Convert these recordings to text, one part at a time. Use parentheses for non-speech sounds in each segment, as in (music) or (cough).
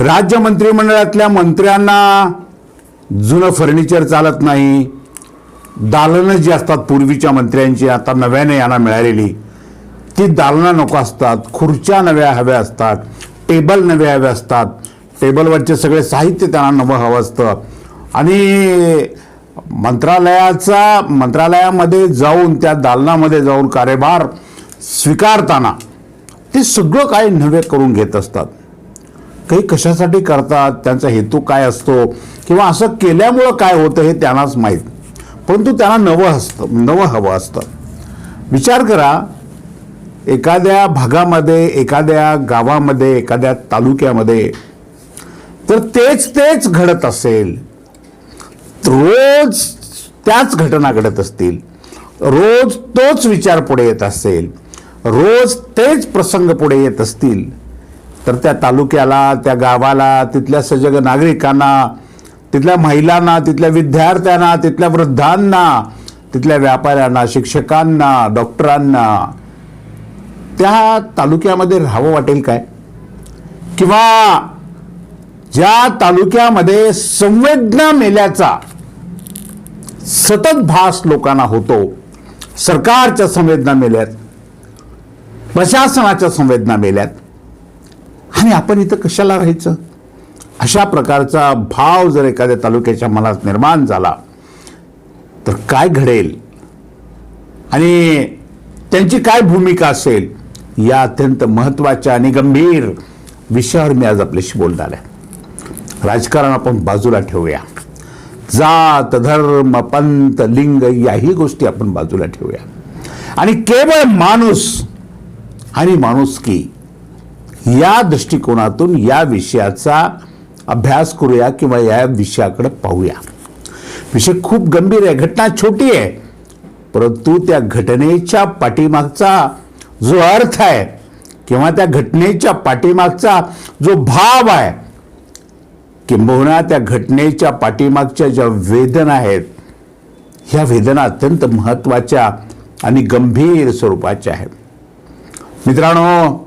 राज्य मंत्रिमंडळातल्या मंत्र्यांना जुनं फर्निचर चालत नाही. दालनं जी असतात पूर्वीच्या मंत्र्यांची आता नव्याने यांना मिळालेली ती दालनं नको असतात. खुर्च्या नव्या हव्या असतात. टेबल नव्या हवे असतात. टेबलवरचे सगळे साहित्य त्यांना नवं हवं असतं. आणि मंत्रालयाचा मंत्रालयामध्ये जाऊन त्या दालनामध्ये जाऊन कार्यभार स्वीकारताना ते सगळं काही नवे करून घेत असतात. काही कशासाठी करतात त्यांचा हेतू काय असतो किंवा असं केल्यामुळं काय होतं हे त्यांनाच माहीत. परंतु त्यांना नवं असतं नवं हवं असतं. विचार करा एखाद्या भागामध्ये एखाद्या गावामध्ये एखाद्या तालुक्यामध्ये तर तेच तेच घडत असेल. रोज त्याच घटना घडत असतील. रोज तोच विचार पुढे येत असेल. रोज तेच प्रसंग पुढे येत असतील. तर त्या तालुक्याला त्या गावाला तिथल्या सजग नागरिकांना तिथल्या महिलांना तिथल्या विद्यार्थ्यांना तिथल्या वृद्धांना तिथल्या व्यापाऱ्यांना शिक्षकांना डॉक्टरांना त्या तालुक्यामध्ये राहावं वाटेल काय? किंवा ज्या तालुक्यामध्ये संवेदना मेल्याचा सतत भास लोकांना होतो सरकारच्या संवेदना मेल्यात प्रशासनाच्या संवेदना मेल्यात आणि आपण इथं कशाला राहायचं? अशा प्रकारचा भाव जर एखाद्या तालुक्याच्या मनात निर्माण झाला तर काय घडेल? आणि त्यांची काय भूमिका असेल? या अत्यंत महत्त्वाच्या आणि गंभीर विषयावर मी आज आपल्याशी बोलणार आहे. राजकारण आपण बाजूला ठेवूया. जात धर्म पंत लिंग याही गोष्टी आपण बाजूला ठेवूया. आणि केवळ माणूस आणि माणुसकी या दृष्टिकोनातून या विषयाचा अभ्यास करूया किंवा या विषयाकडे पाहूया. विषय खूप गंभीर आहे घटना छोटी आहे परंतु त्या घटनेच्या पाठीमागचा जो अर्थ आहे किंवा त्या घटनेच्या पाठीमागचा जो भाव आहे किंबहुना त्या घटनेच्या पाठीमागच्या ज्या वेदना आहेत ह्या वेदना अत्यंत महत्त्वाच्या आणि गंभीर स्वरूपाच्या आहेत. मित्रांनो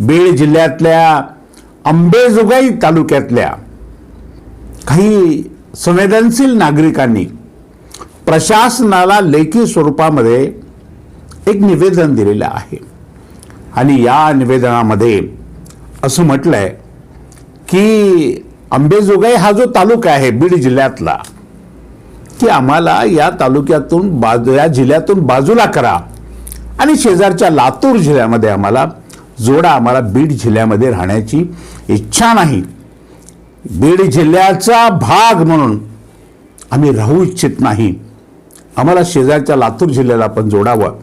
बीड जिल्ह्यातल्या अंबेजोगाई तालुक्यातल्या काही संवेदनशील नागरिकांनी प्रशासनाला लेखी स्वरूपामध्ये एक निवेदन दिलेलं आहे. आणि या निवेदनामध्ये असं म्हटलं आहे की अंबेजोगाई हा जो तालुका आहे बीड जिल्ह्यातला की आम्हाला या तालुक्यातून बाजू या जिल्ह्यातून बाजूला करा आणि शेजारच्या लातूर जिल्ह्यामध्ये आम्हाला जोडा आम्हाला बीड जिल्ह्यामध्ये राहण्याची इच्छा नाही. बीड जिल्ह्याचा भाग म्हणून आम्ही राहू इच्छित नाही. आम्हाला शेजारच्या लातूर जिल्ह्याला पण जोडावं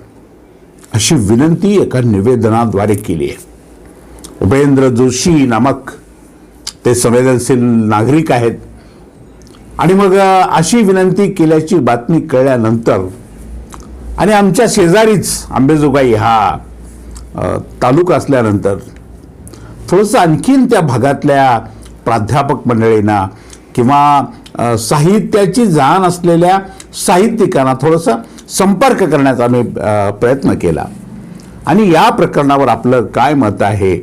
अशी विनंती एका निवेदनाद्वारे केली आहे. उपेंद्र जोशी नामक ते संवेदनशील नागरिक आहेत. आणि मग अशी विनंती केल्याची बातमी कळल्यानंतर आणि आमच्या शेजारीच आंबेजोगाई हा तालुका असल्यानंतर थोडंसं आणखीन त्या भागातल्या प्राध्यापक मंडळींना किंवा साहित्याची जाण असलेल्या साहित्यिकांना थोडंसं संपर्क करण्याचा आम्ही प्रयत्न केला. आणि या प्रकरणावर आपलं काय मत आहे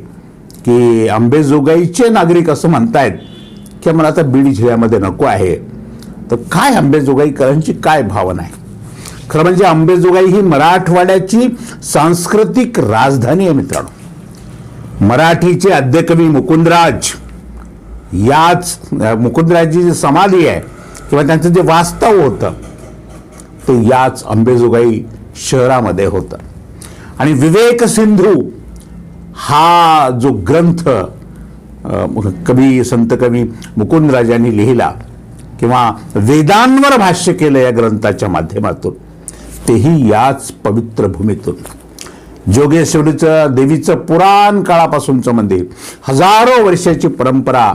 की आंबेजोगाईचे नागरिक असं म्हणतायत की मला आता बीड जिल्ह्यामध्ये नको आहे तर काय आंबेजोगाईकरांची काय भावना आहे? खरं म्हणजे अंबेजोगाई ही मराठवाड्याची सांस्कृतिक राजधानी आहे मित्रांनो. मराठीचे आद्यकवी मुकुंदराज याच मुकुंदराजची जी समाधी आहे किंवा त्यांचं जे वास्तव होतं ते याच अंबेजोगाई शहरामध्ये होतं. आणि विवेक सिंधू हा जो ग्रंथ कवी संत कवी मुकुंदराज यांनी लिहिला किंवा वेदांवर भाष्य केलं या ग्रंथाच्या माध्यमातून तेही याच पवित्र भूमीतून. जोगेश्वरीचं देवीचं पुराण काळापासूनचं मंदिर हजारो वर्षाची परंपरा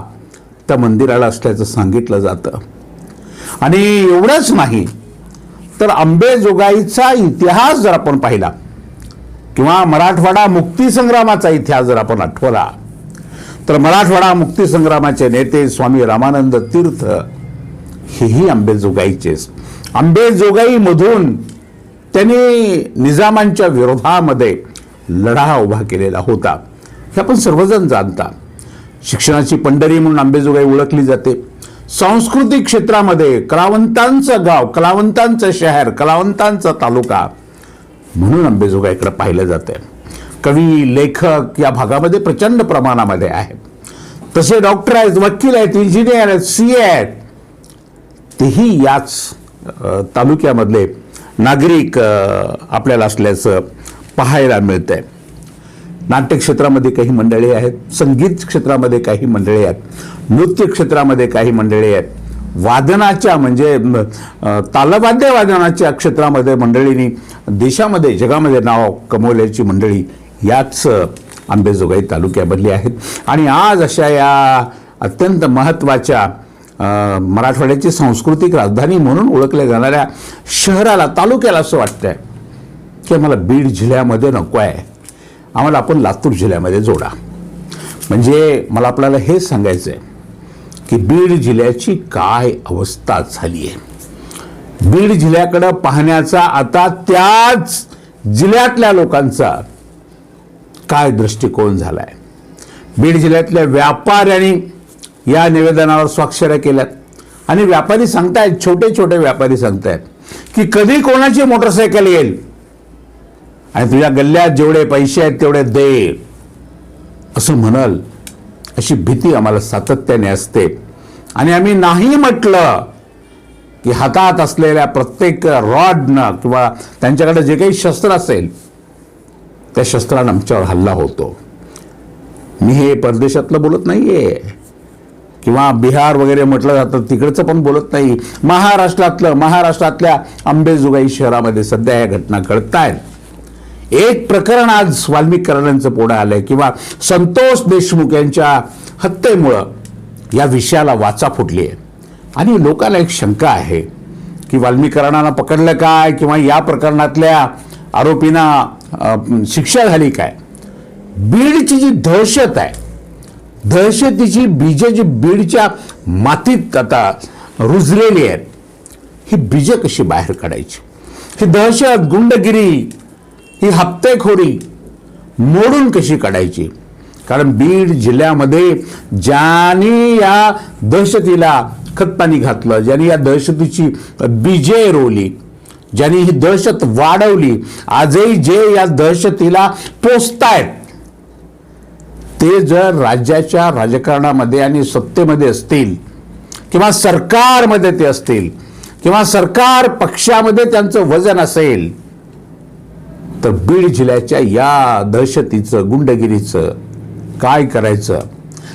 त्या मंदिराला असल्याचं सांगितलं जातं. आणि एवढंच नाही तर आंबेजोगाईचा इतिहास जर आपण पाहिला किंवा मराठवाडा मुक्तीसंग्रामाचा इतिहास जर आपण आठवला तर मराठवाडा मुक्तीसंग्रामाचे नेते स्वामी रामानंद तीर्थ हेही आंबेजोगाईचेच आंबेजोगाईमधून त्यांनी निजामांच्या विरोधामध्ये लढा उभा केलेला होता. हे आपण सर्वजण जाणता. शिक्षणाची पंढरी म्हणून आंबेजोगाई ओळखली जाते. सांस्कृतिक क्षेत्रामध्ये कलावंतांचं गाव कलावंतांचं शहर कलावंतांचा तालुका म्हणून आंबेजोगाईकडे पाहिलं जातं कवी लेखक या भागामध्ये प्रचंड प्रमाणामध्ये आहेत तसे डॉक्टर आहेत वकील आहेत इंजिनियर आहेत सी ए आहेत. तेही याच अ, तालुक्यामधले नागरिक आपल्याला असल्याचं पाहायला मिळतं आहे नाट्य क्षेत्रामध्ये काही मंडळी आहेत संगीत क्षेत्रामध्ये काही मंडळी आहेत नृत्य क्षेत्रामध्ये काही मंडळी आहेत. वादनाच्या म्हणजे तालवाद्य वादनाच्या क्षेत्रामध्ये मंडळींनी देशामध्ये जगामध्ये नाव कमवल्याची मंडळी याच आंबेजोगाई तालुक्यामधली आहेत. आणि आज अशा या अत्यंत महत्त्वाच्या मराठवाड्याची सांस्कृतिक राजधानी म्हणून ओळखल्या जाणाऱ्या शहराला तालुक्याला असं वाटतंय की आम्हाला बीड जिल्ह्यामध्ये नको आहे. आम्हाला आपण लातूर जिल्ह्यामध्ये जोडा. म्हणजे मला आपल्याला हे सांगायचं आहे की बीड जिल्ह्याची काय अवस्था झाली आहे. बीड जिल्ह्याकडं पाहण्याचा आता त्याच जिल्ह्यातल्या लोकांचा काय दृष्टिकोन झाला आहे बीड जिल्ह्यातल्या व्यापाऱ्यांनी या निवेदनावर स्वाक्षऱ्या केल्यात. आणि व्यापारी सांगतायत छोटे छोटे व्यापारी सांगतायत की कधी कोणाची मोटरसायकल येईल? आणि तुझ्या गल्ल्यात जेवढे पैसे आहेत तेवढे दे. असं म्हणाल अशी भीती आम्हाला सातत्याने असते. आणि आम्ही नाही म्हटलं की हातात असलेल्या प्रत्येक रॉडनं किंवा त्यांच्याकडे जे काही शस्त्र असेल त्या शस्त्रानं आमच्यावर हल्ला होतो. मी हे परदेशातलं बोलत नाहीये. किंवा बिहार वगैरे म्हटलं जातं तिकडचं पण बोलत नाही. महाराष्ट्रातलं महाराष्ट्रातल्या अंबेजोगाई शहरामध्ये सध्या या घटना घडत आहेत एक प्रकरण आज वाल्मिक कराडांचं पुढे आलंय किंवा संतोष देशमुख यांच्या हत्येमुळं या विषयाला वाचा फुटली आहे आणि लोकांना एक शंका आहे की वाल्मिक कराडांना पकडलं काय किंवा या प्रकरणातल्या आरोपींना शिक्षा झाली काय? बीडची जी दहशत आहे दहशतीची बीज जी बीडच्या मातीत आता रुजलेली आहेत ही बीज कशी बाहेर काढायची? ही दहशत गुंडगिरी ही हप्तेखोरी मोडून कशी काढायची? कारण बीड जिल्ह्यामध्ये ज्याने या दहशतीला खतपाणी घातलं ज्याने या दहशतीची बीजे रोवली ज्याने ही दहशत वाढवली आजही जे या दहशतीला पोचतायत ते जर राज्याच्या राजकारणामध्ये आणि सत्तेमध्ये असतील किंवा सरकारमध्ये ते असतील किंवा सरकार पक्षामध्ये त्यांचं वजन असेल तर बीड जिल्ह्याच्या या दहशतीचं गुंडगिरीचं काय करायचं?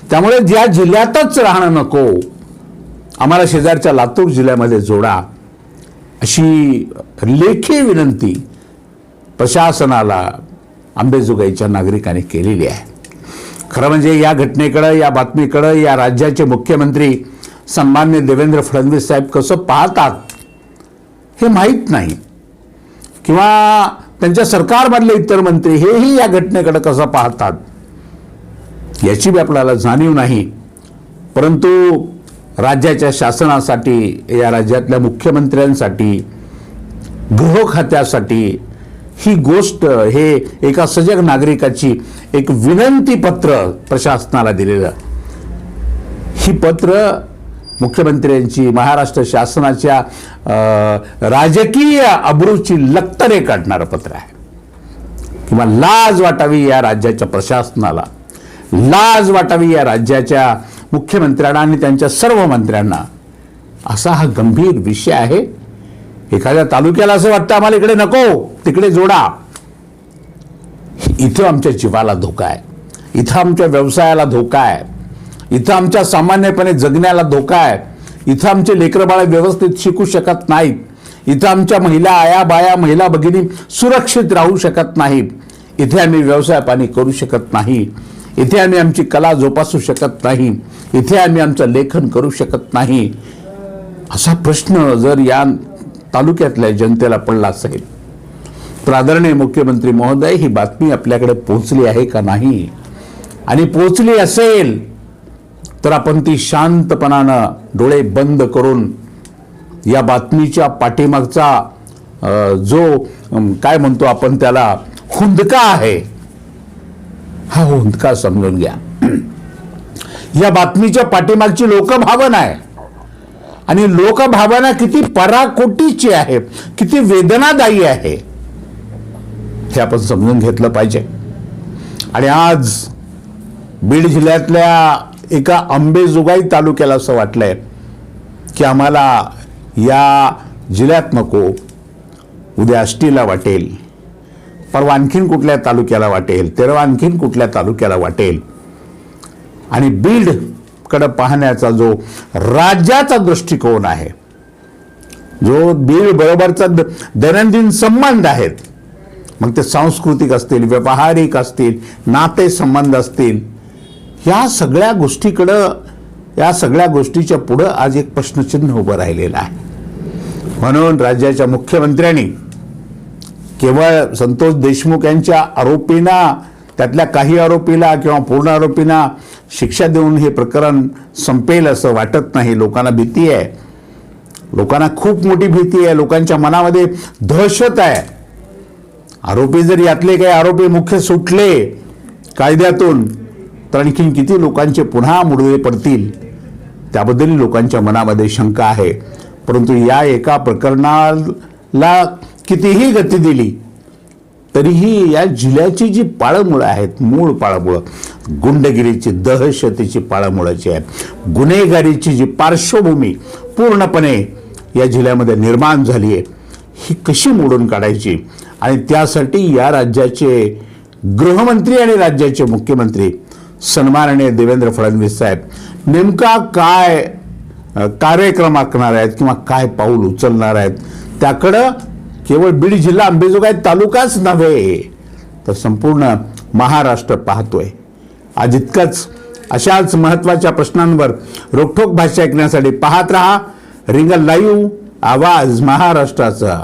त्यामुळे या जिल्ह्यातच राहणं नको. आम्हाला शेजारच्या लातूर जिल्ह्यामध्ये जोडा. अशी लेखी विनंती प्रशासनाला अंबेजोगाईच्या नागरिकांनी केलेली आहे. खरं म्हणजे या घटनेकडं या बातमीकडं या राज्याचे मुख्यमंत्री सन्मान्य देवेंद्र फडणवीस साहेब कसं पाहतात हे माहीत नाही. किंवा त्यांच्या सरकारमधले इतर मंत्री हेही या घटनेकडे कसं पाहतात याची बी आपल्याला जाणीव नाही. परंतु राज्याच्या शासनासाठी या राज्यातल्या मुख्यमंत्र्यांसाठी गृह खात्यासाठी ही गोष्ट हे एका सजग नागरिकाची एक विनंती पत्र प्रशासनाला दिलेलं. ही पत्र मुख्यमंत्र्यांची महाराष्ट्र शासनाच्या राजकीय अब्रूची लक्तरे काढणारं पत्र आहे. किंवा लाज वाटावी या राज्याच्या प्रशासनाला. लाज वाटावी या राज्याच्या मुख्यमंत्र्यांना आणि त्यांच्या सर्व मंत्र्यांना. असा हा गंभीर विषय आहे. एखाद्या तालुक्याला असं वाटतं आम्हाला इकडे नको तिकडे जोडा. इथं आमच्या जीवाला धोका आहे. इथं आमच्या व्यवसायाला धोका आहे. इथं आमच्या सामान्यपणे जगण्याला धोका आहे. इथं आमचे लेकरबाळ व्यवस्थित शिकू शकत नाहीत. इथं आमच्या महिला आया बाया महिला भगिनी सुरक्षित राहू शकत नाहीत. इथे आम्ही व्यवसाय पाणी करू शकत नाही. इथे आम्ही आमची कला जोपासू शकत नाही. इथे आम्ही आमचं लेखन करू शकत नाही. असा प्रश्न जर या तालुक्यातल्या जनतेला पडला लाच तर प्राधान्य मुख्यमंत्री महोदय ही बातमी आपल्याकडे पोहोचली आहे का नाही? आणि पोहोचली असेल तर आपण ती शांतपणानं डोळे बंद करून या बातमीच्या पाठीमागचा जो काय म्हणतो आपण त्याला हुंदका आहे हा हुंदका समजून घ्या. (clears throat) या बातमीच्या पाठीमागची लोकभावना आहे. आणि लोकभावना किती पराकोटीची आहे किती वेदनादायी आहे हे आपण समजून घेतलं पाहिजे. आणि आज बीड जिल्ह्यातल्या एका अंबेजोगाई तालुक्याला असं वाटलंय की आम्हाला या जिल्ह्यात नको उद्या आष्टीला वाटेल परवा आणखीन कुठल्या तालुक्याला वाटेल तेरवा आणखीन कुठल्या तालुक्याला वाटेल. आणि बीड बीडकडे पाहण्याचा जो राज्याचा दृष्टिकोन आहे जो बीड बरोबरचा द- दैनंदिन संबंध आहेत मग ते सांस्कृतिक असतील व्यावहारिक असतील नाते संबंध असतील या सगळ्या गोष्टीकडं या सगळ्या गोष्टीच्या पुढं आज एक प्रश्नचिन्ह उभं राहिलेलं आहे. म्हणून राज्याच्या मुख्यमंत्र्यांनी केवळ संतोष देशमुख यांच्या आरोपींना त्यातल्या काही आरोपीला किंवा पूर्ण आरोपींना शिक्षा देऊन हे प्रकरण संपेल असं वाटत नाही. लोकांना भीती आहे. लोकांना खूप मोठी भीती आहे. लोकांच्या मनामध्ये दहशत आहे. आरोपी जर यातले काही आरोपी मुख्य सुटले कायद्यातून तर आणखीन किती लोकांचे पुन्हा मुडवे पडतील? त्याबद्दल लोकांच्या मनामध्ये शंका आहे. परंतु या एका प्रकरणाला कितीही गती दिली तरीही या जिल्ह्याची जी पाळंमुळं आहेत मूळ पाळंमुळं गुंडगिरीची दहशतीची पाळंमुळाची आहे आहेत गुन्हेगारीची जी पार्श्वभूमी पूर्णपणे या जिल्ह्यामध्ये निर्माण झाली आहे ही कशी मोडून काढायची? आणि त्यासाठी या राज्याचे गृहमंत्री आणि राज्याचे मुख्यमंत्री सन्माननीय देवेंद्र फडणवीस साहेब नेमका काय कार्यक्रम आखणार आहेत किंवा काय पाऊल उचलणार आहेत त्याकडं केवळ बीड जिल्हा अंबेजोगाई तालुकाच नव्हे तर संपूर्ण महाराष्ट्र पाहतोय. आज इतकंच. अशाच महत्त्वाच्या प्रश्नांवर रोखोक भाषा ऐकण्यासाठी पाहत रहा. रिंगल लाईव्ह आवाज महाराष्ट्राचा.